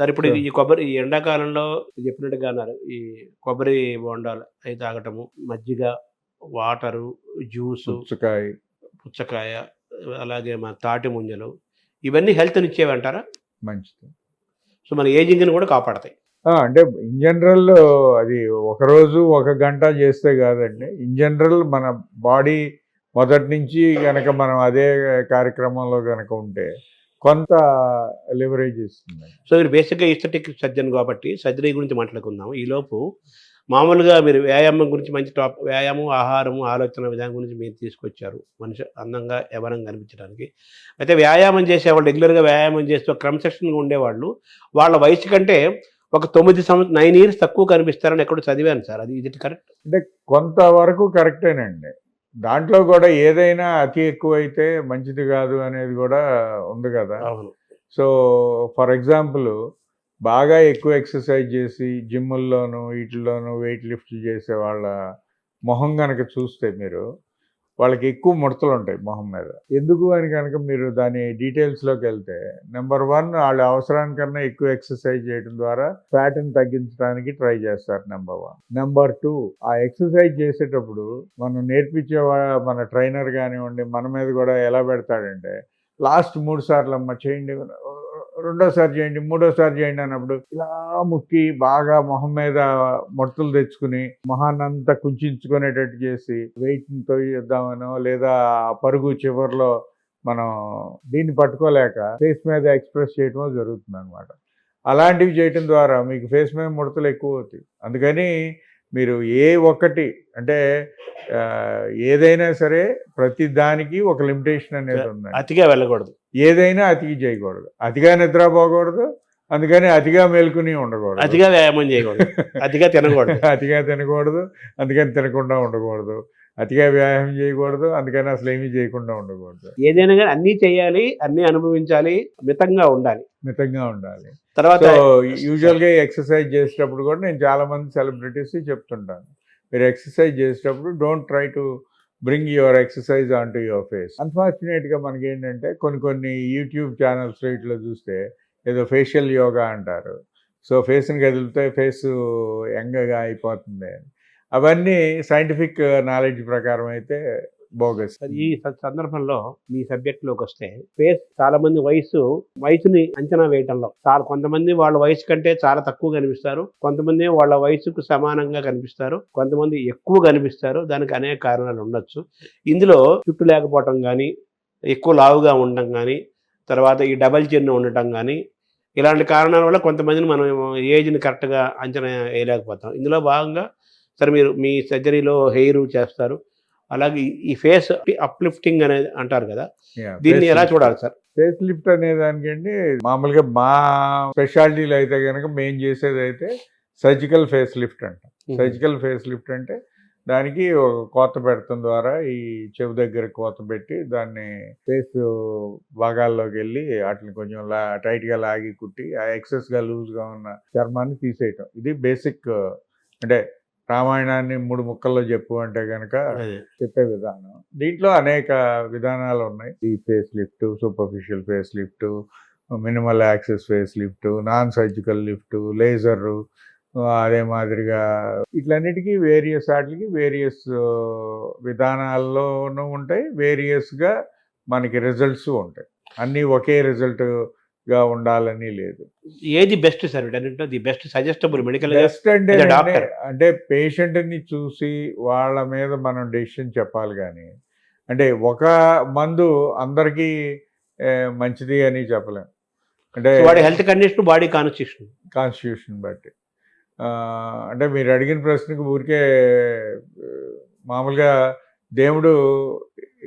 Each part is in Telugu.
సార్ ఇప్పుడు. ఈ కొబ్బరి ఈ ఎండాకాలంలో చెప్పినట్టుగా అన్నారు ఈ కొబ్బరి బోండాలు అవి తాగటము మజ్జిగ వాటరు జ్యూసు పుచ్చకాయ. పుచ్చకాయ అలాగే మన తాటి ముంజలు ఇవన్నీ హెల్త్ని ఇచ్చేవి అంటారా? మంచిది. సో మన ఏజింగ్ని కూడా కాపాడతాయి. అంటే ఇన్ జనరల్ అది ఒక రోజు ఒక గంట చేస్తే కాదండి. ఇన్ జనరల్ మన బాడీ మొదటి నుంచి కనుక మనం అదే కార్యక్రమంలో కనుక ఉంటే కొంత లివరేజ్ ఇస్తుంది. సో మీరు బేసిక్గా ఇస్థెటిక్ సర్జన్ కాబట్టి సర్జరీ గురించి మాట్లాడుకుందాం ఈలోపు మామూలుగా మీరు వ్యాయామం గురించి మంచి టాప్ వ్యాయామం ఆహారము ఆలోచన విధానం గురించి మీరు తీసుకొచ్చారు. మనిషి అందంగా ఎవరం కనిపించడానికి. అయితే వ్యాయామం చేసేవాళ్ళు రెగ్యులర్గా వ్యాయామం చేస్తూ క్రమశిక్షణగా ఉండేవాళ్ళు వాళ్ళ వయసు కంటే ఒక తొమ్మిది సంవత్సరం నైన్ ఇయర్స్ తక్కువ కనిపిస్తారని ఎక్కడో చదివాను సార్. అది ఇది కరెక్ట్ అంటే కొంతవరకు కరెక్టేనండి దాంట్లో కూడా ఏదైనా అతి ఎక్కువైతే మంచిది కాదు అనేది కూడా ఉంది కదా. సో ఫర్ ఎగ్జాంపుల్ బాగా ఎక్కువ ఎక్సర్సైజ్ చేసి జిమ్ముల్లోనూ వీటిల్లోనూ వెయిట్ లిఫ్ట్ చేసే వాళ్ళ మొహం కనుక చూస్తే మీరు వాళ్ళకి ఎక్కువ ముడతలు ఉంటాయి మొహం మీద. ఎందుకు అని కనుక మీరు దాని డీటెయిల్స్లోకి వెళ్తే నెంబర్ వన్ వాళ్ళ అవసరానికన్నా ఎక్కువ ఎక్సర్సైజ్ చేయడం ద్వారా ఫ్యాట్ని తగ్గించడానికి ట్రై చేస్తారు నెంబర్ వన్ నెంబర్ టూ ఆ ఎక్సర్సైజ్ చేసేటప్పుడు మనం నేర్పించే మన ట్రైనర్ కానివ్వండి మన మీద కూడా ఎలా పెడతాడంటే లాస్ట్ మూడు సార్లు అమ్మ చేయండి రెండోసారి చేయండి మూడోసారి చేయండి అన్నప్పుడు ఇలా ముక్కి బాగా మొహం మీద ముడతలు తెచ్చుకుని మొహాన్నంతా కుంచుకునేటట్టు చేసి వెయిట్ తొయ్యిద్దామనో లేదా పరుగు చివరిలో మనం దీన్ని పట్టుకోలేక ఫేస్ మీద ఎక్స్ప్రెస్ చేయటమో జరుగుతుంది అనమాట అలాంటివి చేయటం ద్వారా మీకు ఫేస్ మీద ముడతలు ఎక్కువ అవుతాయి. అందుకని మీరు ఏ ఒక్కటి అంటే ఏదైనా సరే ప్రతి దానికి ఒక లిమిటేషన్ అనేది ఉంది అతిగా వెళ్ళకూడదు. ఏదైనా అతికి చేయకూడదు. అతిగా నిద్రపోకూడదు అందుకని అతిగా మేల్కొని ఉండకూడదు. అతిగా వ్యాయామం చేయకూడదు. అతిగా తినకూడదు. అతిగా తినకూడదు అందుకని తినకుండా ఉండకూడదు. అతిగా వ్యాయామం చేయకూడదు అందుకని అసలు ఏమీ చేయకుండా ఉండకూడదు. ఏదైనా కానీ అన్నీ చేయాలి అన్నీ అనుభవించాలి మితంగా ఉండాలి. మితంగా ఉండాలి. తర్వాత సో యూజువల్గా ఎక్సర్సైజ్ చేసేటప్పుడు కూడా నేను చాలా మంది సెలబ్రిటీస్ చెప్తుంటాను. మీరు ఎక్సర్సైజ్ చేసేటప్పుడు don't try to bring your exercise on to your face అన్ఫార్చునేట్గా మనకేంటంటే మనకి ఏంటంటే కొన్ని కొన్ని యూట్యూబ్ ఛానల్స్ వీటిలో చూస్తే ఏదో ఫేషియల్ యోగా అంటారు సో ఫేస్ని కదిలితే ఫేస్ యంగగా అయిపోతుంది అని. అవన్నీ సైంటిఫిక్ నాలెడ్జ్ ప్రకారం అయితే బోగస్. ఈ సందర్భంలో మీ సబ్జెక్ట్లోకి వస్తే ఫేస్ చాలా మంది వయసు వయసుని అంచనా వేయటంలో. చాలా కొంతమంది వాళ్ళ వయసు కంటే చాలా తక్కువ కనిపిస్తారు. కొంతమంది వాళ్ళ వయసుకు సమానంగా కనిపిస్తారు. కొంతమంది ఎక్కువ కనిపిస్తారు. దానికి అనేక కారణాలు ఉండొచ్చు. ఇందులో జుట్టు లేకపోవటం కానీ ఎక్కువ లావుగా ఉండటం కానీ తర్వాత ఈ డబల్ చిన్న ఉండటం కానీ ఇలాంటి కారణాల వల్ల కొంతమందిని మనం ఏజ్ని కరెక్ట్గా అంచనా వేయలేకపోతాం. ఇందులో భాగంగా సరే మీరు మీ సర్జరీలో హెయిర్ చేస్తారు. అలాగే ఈ- ఫేస్ అప్లిఫ్టింగ్ అనేది అంటారు కదా దీన్ని ఎలా చూడాలి సార్? ఫేస్ లిఫ్ట్ అనే దానికండి మామూలుగా మా స్పెషాలిటీలో అయితే కనుక మేము చేసేది అయితే సర్జికల్ ఫేస్ లిఫ్ట్ అంట. సర్జికల్ ఫేస్ లిఫ్ట్ అంటే దానికి ఒక కోత పెడతం ద్వారా ఈ చెవి దగ్గర కోత పెట్టి దాన్ని ఫేస్ భాగాల్లోకి వెళ్ళి వాటిని కొంచెం లా టైట్గా లాగి కుట్టి ఆ ఎక్సెస్గా లూజ్గా ఉన్న చర్మాన్ని తీసేయటం. ఇది బేసిక్ అంటే రామాయణాన్ని మూడు ముక్కల్లో చెప్పు అంటే కనుక. చెప్పే విధానం. దీంట్లో అనేక విధానాలు ఉన్నాయి. ఈ face lift superficial face lift minimal access face lift non surgical lift laser అదే మాదిరిగా ఇట్లన్నిటికీ వేరియస్ వాటికి వేరియస్ విధానాల్లోనూ ఉంటాయి. వేరియస్గా మనకి రిజల్ట్స్ ఉంటాయి. అన్నీ ఒకే రిజల్ట్ గా ఉండాలని లేదు. ఏది best sir వీటన్నింటిలో the best suggestable medical best అంటే అంటే- doctor. అంటే పేషెంట్ని చూసి వాళ్ళ మీద మనం డెసిషన్ చెప్పాలి కానీ అంటే ఒక మందు అందరికీ మంచిది అని చెప్పలేం. అంటే వాడి health condition body constitution constitution బట్టి. అంటే మీరు అడిగిన ప్రశ్నకు ఊరికే మామూలుగా దేవుడు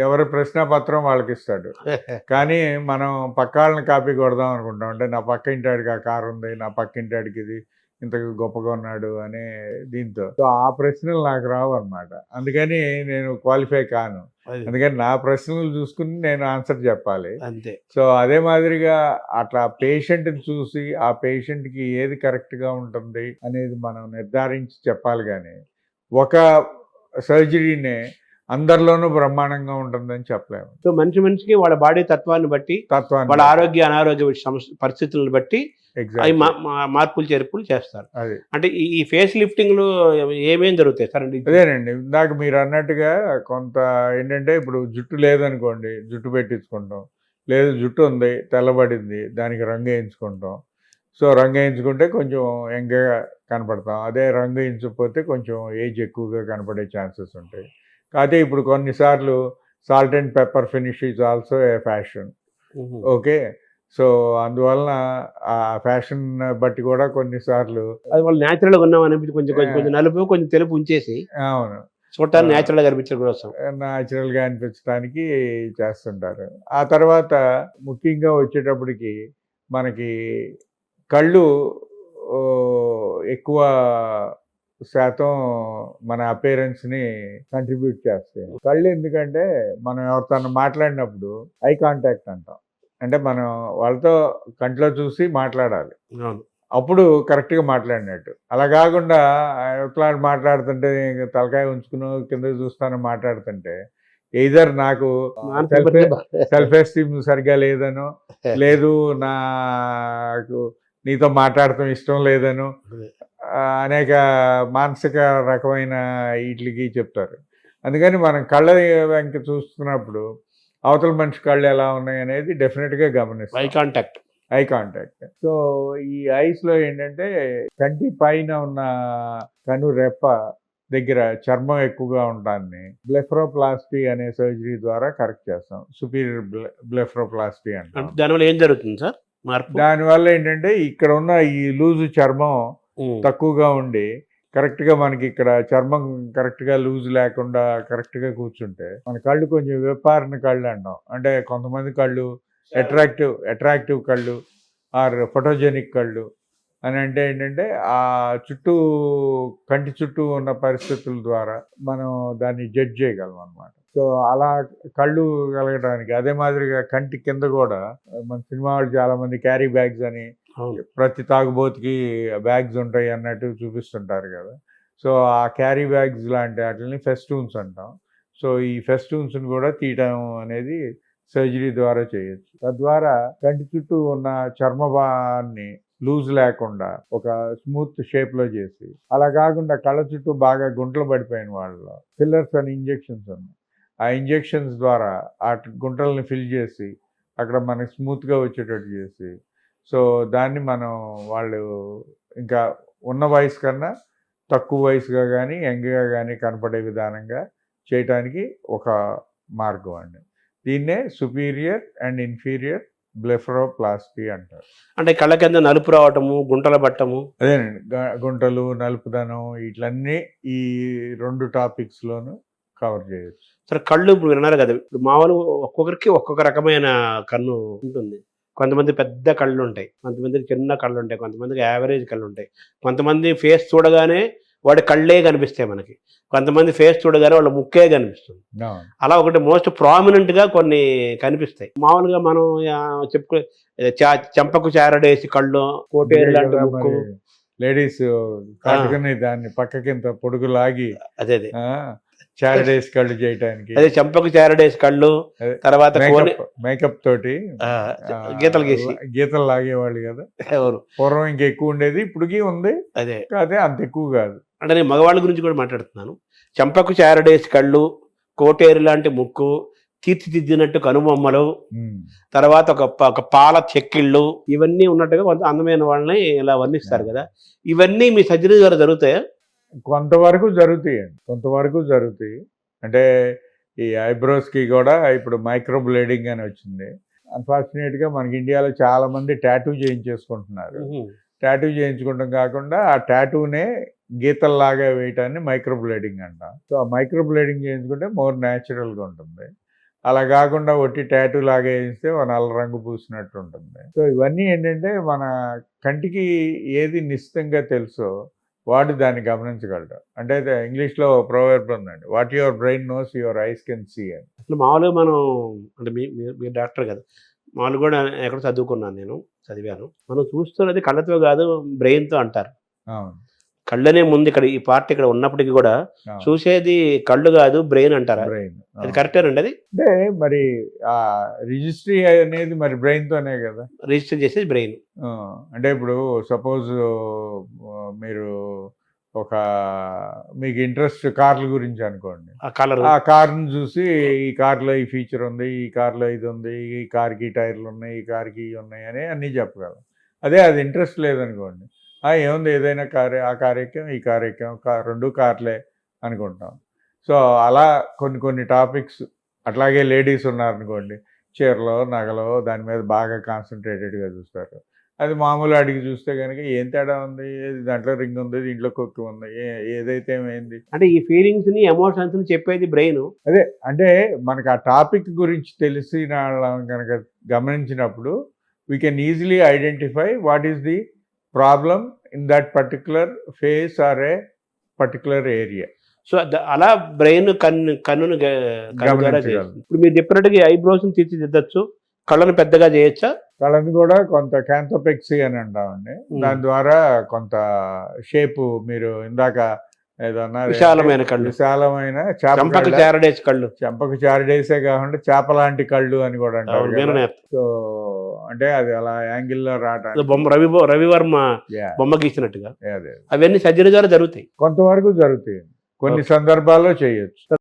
ఎవరి ప్రశ్నాపత్రం వాళ్ళకి ఇస్తాడు కానీ మనం పక్క వాళ్ళని కాపీ కొడదాం అనుకుంటాం. అంటే నా పక్క ఇంటాడికి ఆ కారు ఉంది నా పక్క ఇంటాడికి ఇది ఇంత గొప్పగా ఉన్నాడు అనే దీంతో. సో ఆ ప్రశ్నలు నాకు రావు అనమాట అందుకని నేను క్వాలిఫై కాను. అందుకని నా ప్రశ్నలు చూసుకుని నేను ఆన్సర్ చెప్పాలి. అంతే. సో అదే మాదిరిగా అట్లా పేషెంట్ని చూసి ఆ పేషెంట్కి ఏది కరెక్ట్గా ఉంటుంది అనేది మనం నిర్ధారించి చెప్పాలి కానీ ఒక సర్జరీనే అందరిలోనూ బ్రహ్మాండంగా ఉంటుందని చెప్పలేము. సో మనిషి మనిషికి వాళ్ళ బాడీ తత్వాన్ని బట్టి తత్వాన్ని వాళ్ళ ఆరోగ్య అనారోగ్య సమస్య పరిస్థితులను బట్టి అవి మార్పులు చేర్పులు చేస్తారు. అది. అంటే ఈ- ఫేస్ లిఫ్టింగ్లో ఏమేం జరుగుతాయి సార్ అంటే అదేనండి. ఇందాక మీరు అన్నట్టుగా కొంత ఏంటంటే ఇప్పుడు జుట్టు లేదనుకోండి జుట్టు పెట్టించుకుంటాం. లేదు జుట్టు ఉంది తెల్లబడింది దానికి రంగు వేయించుకుంటాం. సో రంగు వేయించుకుంటే కొంచెం యంగ్గా కనపడతాం. అదే రంగు వేయించకపోతే కొంచెం ఏజ్ ఎక్కువగా కనపడే ఛాన్సెస్ ఉంటాయి. కాకపోతే ఇప్పుడు కొన్నిసార్లు salt and pepper finish is also a fashion okay? So అందువలన ఆ ఫ్యాషన్ బట్టి కూడా కొన్నిసార్లు అది వాళ్ళు న్యాచురల్గా ఉన్నాం అనిపించి కొంచెం కొంచెం కొంచెం నలుపు కొంచెం తెలుపు ఉంచేసి అవును. చూడటానికి న్యాచురల్గా కనిపించడం కోసం న్యాచురల్గా అనిపించడానికి చేస్తుంటారు. ఆ తర్వాత ముఖ్యంగా వచ్చేటప్పటికి మనకి కళ్ళు ఎక్కువ శాతం మన అపేరెన్స్ని కంట్రిబ్యూట్ చేస్తాయి. కళ్ళు ఎందుకంటే మనం ఎవరితో మాట్లాడినప్పుడు ఐ కాంటాక్ట్ అంటాం. అంటే మనం వాళ్ళతో కంట్లో చూసి మాట్లాడాలి. అప్పుడు కరెక్ట్గా మాట్లాడినట్టు. అలా కాకుండా ఎట్లా మాట్లాడుతుంటే తలకాయ ఉంచుకుని కింద చూస్తాను మాట్లాడుతుంటే ఎయిదర్ నాకు. సెల్ఫ్ ఎస్టీమ్ సరిగ్గా లేదనో లేదు నాకు నీతో మాట్లాడటం ఇష్టం లేదనో అనేక మానసిక రకమైన వీటికి చెప్తారు. అందుకని మనం కళ్ళ వెంక చూస్తున్నప్పుడు అవతల మనిషి కళ్ళు ఎలా ఉన్నాయి అనేది డెఫినెట్గా ఐ గమనిస్తాం కాంటాక్ట్. Eye contact. సో ఈ ఐస్లో ఏంటంటే కంటి పైన ఉన్న కను రెప్ప దగ్గర చర్మం ఎక్కువగా ఉండడాన్ని బ్లెఫ్రోప్లాస్టీ అనే సర్జరీ ద్వారా కరెక్ట్ చేస్తాం. సుపీరియర్ బ్లెఫ్రోప్లాస్టీ అంటాం దానివల్ల ఏం జరుగుతుంది సార్? మార్పు? దానివల్ల ఏంటంటే ఇక్కడ ఉన్న ఈ లూజు చర్మం. తక్కువగా ఉండి కరెక్ట్గా మనకి ఇక్కడ చర్మం కరెక్ట్గా లూజ్ లేకుండా కరెక్ట్గా కూర్చుంటే మన కళ్ళు కొంచెం విపారిన కళ్ళు అంటాం. అంటే కొంతమంది కళ్ళు అట్రాక్టివ్ అట్రాక్టివ్ కళ్ళు ఆర్ ఫోటోజెనిక్ కళ్ళు అని అంటే ఏంటంటే ఆ చుట్టూ కంటి చుట్టూ ఉన్న పరిస్థితుల ద్వారా మనం దాన్ని జడ్జ్ చేయగలం అనమాట సో అలా కళ్ళు కలగడానికి అదే మాదిరిగా కంటి కింద కూడా మన సినిమా వాళ్ళు చాలా మంది క్యారీ బ్యాగ్స్ అని ప్రతి తాగుబోతుకి బ్యాగ్స్ ఉంటాయి అన్నట్టు చూపిస్తుంటారు కదా. సో ఆ క్యారీ బ్యాగ్స్ లాంటి వాటిని ఫెస్టూన్స్ అంటాం. సో ఈ ఫెస్టూన్స్ని కూడా తీయటం అనేది సర్జరీ ద్వారా చేయొచ్చు. తద్వారా కంటి చుట్టూ ఉన్న చర్మభాన్ని లూజ్ లేకుండా ఒక స్మూత్ షేప్లో చేసి అలా కాకుండా కళ్ళ చుట్టూ బాగా గుంటలు పడిపోయిన వాళ్ళలో ఫిల్లర్స్ అని ఇంజెక్షన్స్ ఉన్నాయి. ఆ ఇంజెక్షన్స్ ద్వారా ఆ గుంటల్ని ఫిల్ చేసి అక్కడ మనకి స్మూత్గా వచ్చేటట్టు చేసి సో దాన్ని మనం వాళ్ళు ఇంకా ఉన్న వయసు కన్నా తక్కువ వయసుగా కానీ యంగ్గా కానీ కనపడే విధానంగా చేయటానికి ఒక మార్గం అండి. దీన్నే సుపీరియర్ అండ్ ఇన్ఫీరియర్ బ్లెఫరోప్లాస్టీ అంటారు. అంటే కళ్ళ కింద నలుపు రావటము గుంటల పట్టము. అదేనండి. గుంటలు నలుపుదనం ఇట్లన్నీ ఈ రెండు టాపిక్స్లోనూ కవర్ చేయొచ్చు. సరే కళ్ళు ఇప్పుడు విన్నారు కదా ఇప్పుడు మామూలు ఒక్కొక్కరికి ఒక్కొక్క రకమైన కన్ను ఉంటుంది. కొంతమంది పెద్ద కళ్ళు ఉంటాయి కొంతమందికి చిన్న కళ్ళు ఉంటాయి కొంతమందికి యావరేజ్ కళ్ళు ఉంటాయి కొంతమంది ఫేస్ చూడగానే వాడి కళ్ళే కనిపిస్తాయి మనకి. కొంతమంది ఫేస్ చూడగానే వాళ్ళ ముక్కే కనిపిస్తుంది. అలా ఒకటి మోస్ట్ ప్రామినెంట్గా కొన్ని కనిపిస్తాయి. మామూలుగా మనం చెప్పుకో చెంపకు చారడేసి కళ్ళు కోటేరు లాంటి ముక్కు. లేడీస్ దాన్ని పక్కకింత పొడుగు లాగి అదే అదే. చారిడేస్ కళ్ళు చేయటానికి. అదే చెంపకు చారడేసి కళ్ళు అదే. తర్వాత మేకప్ తోటి గీతలు గీసి. గీతలు లాగేవాళ్ళు కదా. ఎవరు? పూర్వం ఇంకా ఎక్కువ ఉండేది ఇప్పటికీ ఉంది. అదే. కాదే అంత ఎక్కువ కాదు. అంటే నేను మగవాళ్ళ గురించి కూడా మాట్లాడుతున్నాను. చంపకు చారడేసి కళ్ళు కోటేరు లాంటి ముక్కు తీర్చిదిద్దినట్టు కనుబొమ్మలు. తర్వాత ఒక ఒక పాల చెక్కిళ్ళు ఇవన్నీ ఉన్నట్టుగా కొంత అందమైన వాళ్ళని ఇలా వర్ణిస్తారు కదా. ఇవన్నీ మీ సర్జరీ ద్వారా జరుగుతాయా? కొంతవరకు జరుగుతాయండి. కొంతవరకు జరుగుతాయి. అంటే ఈ eyebrows కి కూడా ఇప్పుడు మైక్రో బ్లేడింగ్ అని వచ్చింది. Unfortunate గా మనకి ఇండియాలో చాలా మంది టాటూ చేయించేసుకుంటున్నారు. టాటూ చేయించుకోవడం కాకుండా ఆ టాటూనే గీతల్లాగా వేయటాన్ని మైక్రో బ్లేడింగ్ అంటాం. సో ఆ మైక్రో బ్లేడింగ్ చేయించుకుంటే మోర్ న్యాచురల్గా ఉంటుంది. అలా కాకుండా ఒట్టి టాటూ లాగా వేయిస్తే ఒక నల్ల రంగు పూసినట్టు ఉంటుంది. సో ఇవన్నీ ఏంటంటే మన కంటికి ఏది నిశ్చితంగా తెలుసో వాడు దాన్ని గమనించగలడు అంటే ఇది ఇంగ్లీష్లో ప్రోవర్బ్ ఉందండి what your brain knows your eyes can see అని. అసలు మామూలుగా మనం అంటే మీ మీరు- మీరు డాక్టర్ కదా మామూలు కూడా ఎక్కడ చదువుకున్నాను నేను చదివాను. మనం చూస్తున్నది కళ్ళతో కాదు బ్రెయిన్తో అంటారు. అవును. కళ్ళనే ముందు ఇక్కడ ఈ పార్ట్ ఇక్కడ ఉన్నప్పటికీ కూడా చూసేది కళ్ళు కాదు బ్రెయిన్ అంటారా. అది కరెక్టేనండి అది? అంటే మరి ఆ రిజిస్ట్రీ అనేది మరి బ్రెయిన్ తోనే కదా? రిజిస్టర్ చేసేది బ్రెయిన్. అంటే ఇప్పుడు సపోజ్ మీరు ఒక మీకు ఇంట్రెస్ట్ కార్ల గురించి అనుకోండి. ఆ కలర్ ఆ కార్ని చూసి ఈ కార్లో ఈ ఫీచర్ ఉంది ఈ కార్లో ఇది ఉంది ఈ కార్కి టైర్లు ఉన్నాయి ఈ కార్కి ఇవి ఉన్నాయి అని అన్నీ చెప్పగలం. అదే అది ఇంట్రెస్ట్ లేదనుకోండి. ఏముంది ఏదైనా కారే ఆ కార్ ఎక్కాం ఈ కార్ ఎక్కాం కా రెండు కార్లే అనుకుంటాం. సో అలా కొన్ని కొన్ని టాపిక్స్ అట్లాగే లేడీస్ ఉన్నారనుకోండి చీరలో నగలో దాని మీద బాగా కాన్సన్ట్రేటెడ్గా చూస్తారు. అది మామూలు అడిగి చూస్తే కనుక ఏం తేడా ఉంది? ఏది దాంట్లో రింగ్ ఉంది? దీంట్లో కొక్కు ఉంది? ఏదైతే ఏమైంది? అంటే ఈ ఫీలింగ్స్ని ఎమోషన్స్ని చెప్పేది బ్రెయిన్. అదే అంటే మనకు ఆ టాపిక్ గురించి తెలిసిన కనుక గమనించినప్పుడు we can easily identify what is the problem in that particular face or a particular area so అలా బ్రెయిన్ కన్ను కన్నును. ఇప్పుడు మీరు చెప్పినట్టుగా ఐబ్రోస్ తీర్చిదిద్దచ్చు. కళ్ళను పెద్దగా చేయొచ్చా? కళను కూడా కొంత క్యాంథోపెక్సీ అని అంటామండి. దాని ద్వారా కొంత షేప్ మీరు ఇందాక ఏదన్నా విశాలమైన కళ్ళు. విశాలమైన చేప చంపక చేరడేసి కళ్ళు. చెంపకు చారడేసే కాకుండా చేప లాంటి కళ్ళు అని కూడా అంటారు. సో అంటే అది అలా యాంగిల్లో ఏదో రావటానికి బొమ్మ రవి రవివర్మ బొమ్మ గీసినట్టుగా. అవన్నీ సర్జరీ ద్వారా జరుగుతాయి. కొంతవరకు జరుగుతాయి. కొన్ని సందర్భాల్లో చేయొచ్చు.